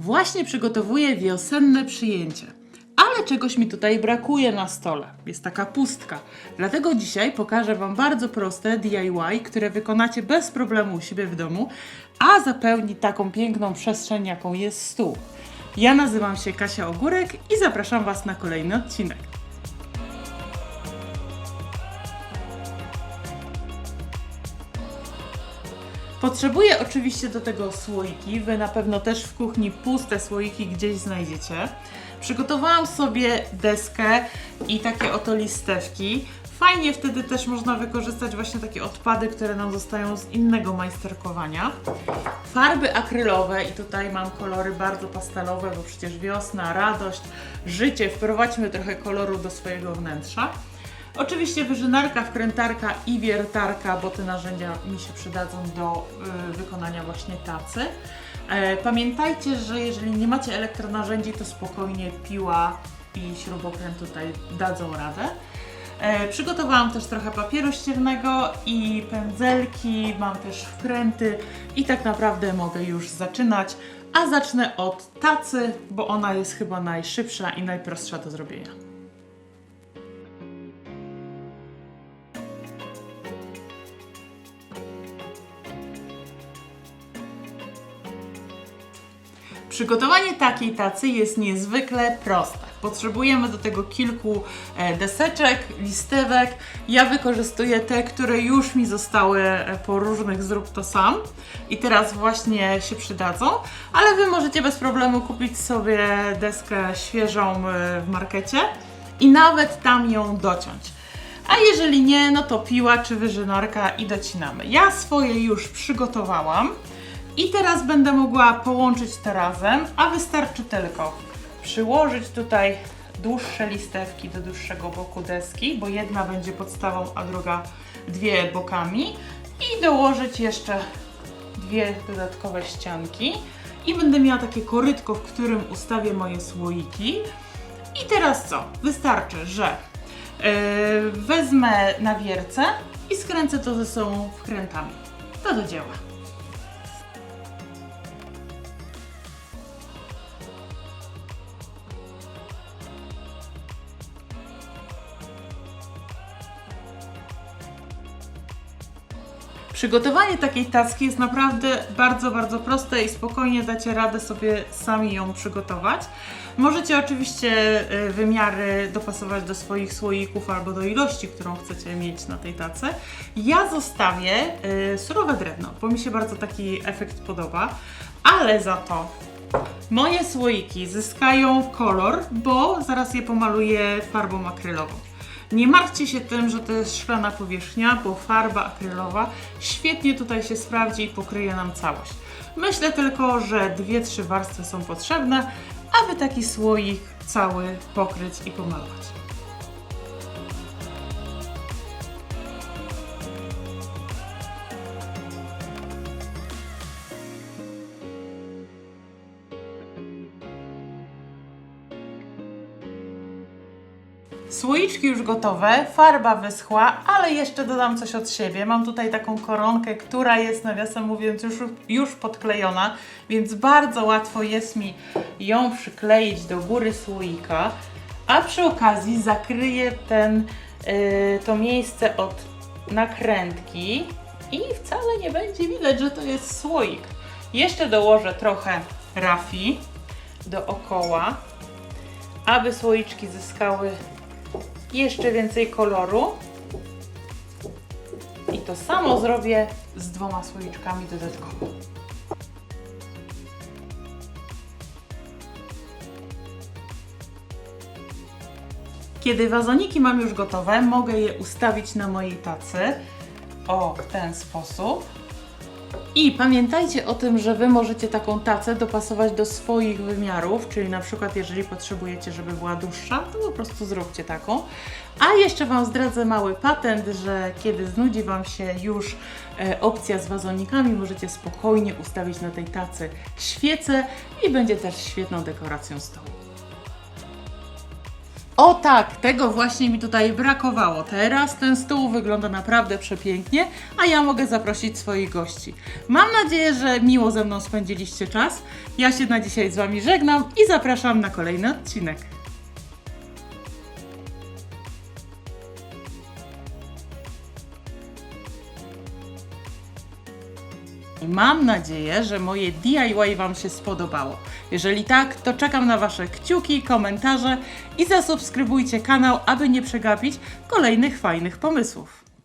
Właśnie przygotowuję wiosenne przyjęcie. Ale czegoś mi tutaj brakuje na stole. Jest taka pustka. Dlatego dzisiaj pokażę Wam bardzo proste DIY, które wykonacie bez problemu u siebie w domu, a zapełni taką piękną przestrzeń, jaką jest stół. Ja nazywam się Kasia Ogórek i zapraszam Was na kolejny odcinek. Potrzebuję oczywiście do tego słoiki. Wy na pewno też w kuchni puste słoiki gdzieś znajdziecie. Przygotowałam sobie deskę i takie oto listewki. Fajnie wtedy też można wykorzystać właśnie takie odpady, które nam zostają z innego majsterkowania. Farby akrylowe i tutaj mam kolory bardzo pastelowe, bo przecież wiosna, radość, życie. Wprowadźmy trochę koloru do swojego wnętrza. Oczywiście wyżynarka, wkrętarka i wiertarka, bo te narzędzia mi się przydadzą do y, wykonania właśnie tacy. E, pamiętajcie, że jeżeli nie macie elektronarzędzi, to spokojnie piła i śrubokręt tutaj dadzą radę. E, przygotowałam też trochę papieru ściernego i pędzelki, mam też wkręty i tak naprawdę mogę już zaczynać. A zacznę od tacy, bo ona jest chyba najszybsza i najprostsza do zrobienia. Przygotowanie takiej tacy jest niezwykle proste. Potrzebujemy do tego kilku e, deseczek, listewek. Ja wykorzystuję te, które już mi zostały e, po różnych zrób to sam i teraz właśnie się przydadzą, ale Wy możecie bez problemu kupić sobie deskę świeżą e, w markecie i nawet tam ją dociąć. A jeżeli nie, no to piła czy wyżynarka i docinamy. Ja swoje już przygotowałam. I teraz będę mogła połączyć to razem, a wystarczy tylko przyłożyć tutaj dłuższe listewki do dłuższego boku deski, bo jedna będzie podstawą, a druga dwie bokami i dołożyć jeszcze dwie dodatkowe ścianki i będę miała takie korytko, w którym ustawię moje słoiki. I teraz co? Wystarczy, że yy, wezmę na wiercę i skręcę to ze sobą wkrętami. To do dzieła. Przygotowanie takiej taski jest naprawdę bardzo, bardzo proste i spokojnie dacie radę sobie sami ją przygotować. Możecie oczywiście y, wymiary dopasować do swoich słoików albo do ilości, którą chcecie mieć na tej tacy. Ja zostawię y, surowe drewno, bo mi się bardzo taki efekt podoba, ale za to moje słoiki zyskają kolor, bo zaraz je pomaluję farbą akrylową. Nie martwcie się tym, że to jest szklana powierzchnia, bo farba akrylowa świetnie tutaj się sprawdzi i pokryje nam całość. Myślę tylko, że dwie, trzy warstwy są potrzebne, aby taki słoik cały pokryć i pomalować. Słoiczki już gotowe, farba wyschła, ale jeszcze dodam coś od siebie. Mam tutaj taką koronkę, która jest nawiasem mówiąc już, już podklejona, więc bardzo łatwo jest mi ją przykleić do góry słoika, a przy okazji zakryję ten, yy, to miejsce od nakrętki i wcale nie będzie widać, że to jest słoik. Jeszcze dołożę trochę rafii dookoła, aby słoiczki zyskały jeszcze więcej koloru. I to samo zrobię z dwoma słoiczkami dodatkowo. Kiedy wazoniki mam już gotowe, mogę je ustawić na mojej tacy. O, w ten sposób. I pamiętajcie o tym, że Wy możecie taką tacę dopasować do swoich wymiarów, czyli na przykład jeżeli potrzebujecie, żeby była dłuższa, to po prostu zróbcie taką. A jeszcze Wam zdradzę mały patent, że kiedy znudzi Wam się już e, opcja z wazonikami, możecie spokojnie ustawić na tej tacy świecę i będzie też świetną dekoracją stołu. O tak, tego właśnie mi tutaj brakowało. Teraz ten stół wygląda naprawdę przepięknie, a ja mogę zaprosić swoich gości. Mam nadzieję, że miło ze mną spędziliście czas. Ja się na dzisiaj z Wami żegnam i zapraszam na kolejny odcinek. Mam nadzieję, że moje DIY Wam się spodobało. Jeżeli tak, to czekam na Wasze kciuki, komentarze i zasubskrybujcie kanał, aby nie przegapić kolejnych fajnych pomysłów.